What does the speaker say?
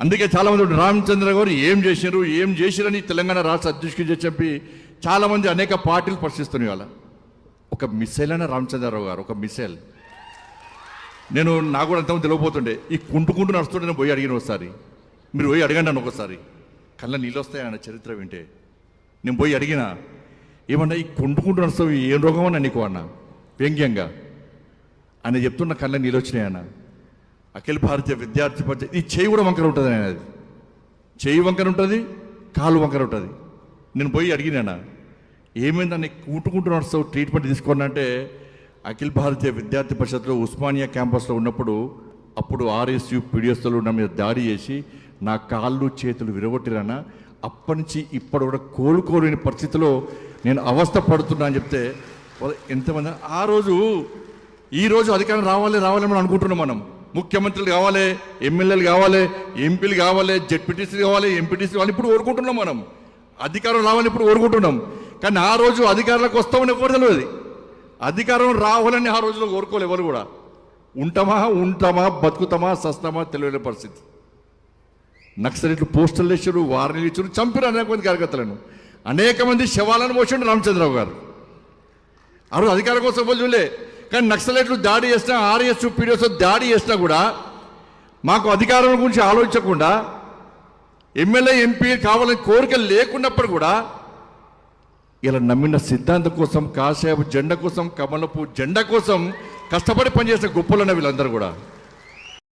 అందుకే చాలామంది రామచంద్ర గారు ఏం చేశారు ఏం చేసిరని తెలంగాణ రాష్ట్ర అధ్యక్షుడు చెప్పి చాలామంది అనేక పార్టీలు ప్రశ్నిస్తున్నాయి వాళ్ళ ఒక మిసైల్ అయినా రామచంద్రరావు గారు ఒక మిసైల్. నేను నాకు కూడా అంతమంది తెలియపోతుండే ఈ కుంటుకుంటూ నడుస్తుంటే నేను పోయి అడిగిన ఒకసారి. మీరు పోయి అడగండి నన్ను ఒకసారి. కళ్ళ నీళ్ళు వస్తాయి ఆయన చరిత్ర వింటే. నేను పోయి అడిగిన ఏమన్నా ఈ కుంటుకుంటూ నడుస్తావు ఏం రోగం అన్న నీకు అన్న? వ్యంగ్యంగా. ఆయన చెప్తున్న కళ్ళ నీళ్ళు వచ్చినాయి అఖిల భారతీయ విద్యార్థి పరిషత్ ఈ చేయి కూడా వంకర ఉంటుంది ఆయన అది. చేయి వంకర ఉంటుంది కాలు వంకర ఉంటుంది. నేను పోయి అడిగినానా ఏమైందని కూటుకుంటూ నడుస్తావు ట్రీట్మెంట్ తీసుకోండి అంటే అఖిల భారతీయ విద్యార్థి పరిషత్లో ఉస్మానియా క్యాంపస్లో ఉన్నప్పుడు అప్పుడు ఆర్ఎస్యు పీడిఎస్లో నా మీద దాడి చేసి నా కాళ్ళు చేతులు విరగొట్టిరానా అప్పటి నుంచి ఇప్పటి కూడా కోలుకోలేని పరిస్థితిలో నేను అవస్థ పడుతున్నా అని చెప్తే ఎంతమంది ఆ రోజు ఈ రోజు అధికారం రావాలి రావాలని మనం అనుకుంటున్నాం మనం. ముఖ్యమంత్రులు కావాలి ఎమ్మెల్యేలు కావాలి ఎంపీలు కావాలి జెడ్పీటీసీలు కావాలి ఎంపీటీసీ కావాలి ఇప్పుడు కోరుకుంటున్నాం మనం. అధికారం రావాలని ఇప్పుడు కోరుకుంటున్నాం కానీ ఆ రోజు అధికారంలోకి వస్తామని ఎవరు తెలియదు అధికారం రావాలని ఆ రోజులో కోరుకోలేదు ఎవరు కూడా. ఉంటామా ఉంటామా బతుకుతామా సస్తామా తెలియని పరిస్థితి. నక్సలిట్లు పోస్టర్లు వేసారు వారిని ఇచ్చారు చంపారు అనేక మంది కార్యకర్తలను. అనేక మంది శవాలను మోసిండు రామచంద్రరావు గారు. ఆ రోజు అధికారం కోసం ఎవరు చూడలే? కానీ నక్సలైట్లు దాడి చేసినా ఆర్ఎస్ పీడిఎస్ దాడి చేసినా కూడా మాకు అధికారం గురించి ఆలోచించకుండా ఎమ్మెల్యే ఎంపీ కావాలని కోరిక లేకున్నప్పుడు కూడా ఇలా నమ్మిన సిద్ధాంతం కోసం కాసేపు జెండా కోసం కమలపు జెండా కోసం కష్టపడి పనిచేసిన గొప్పలన్న వీళ్ళందరూ కూడా.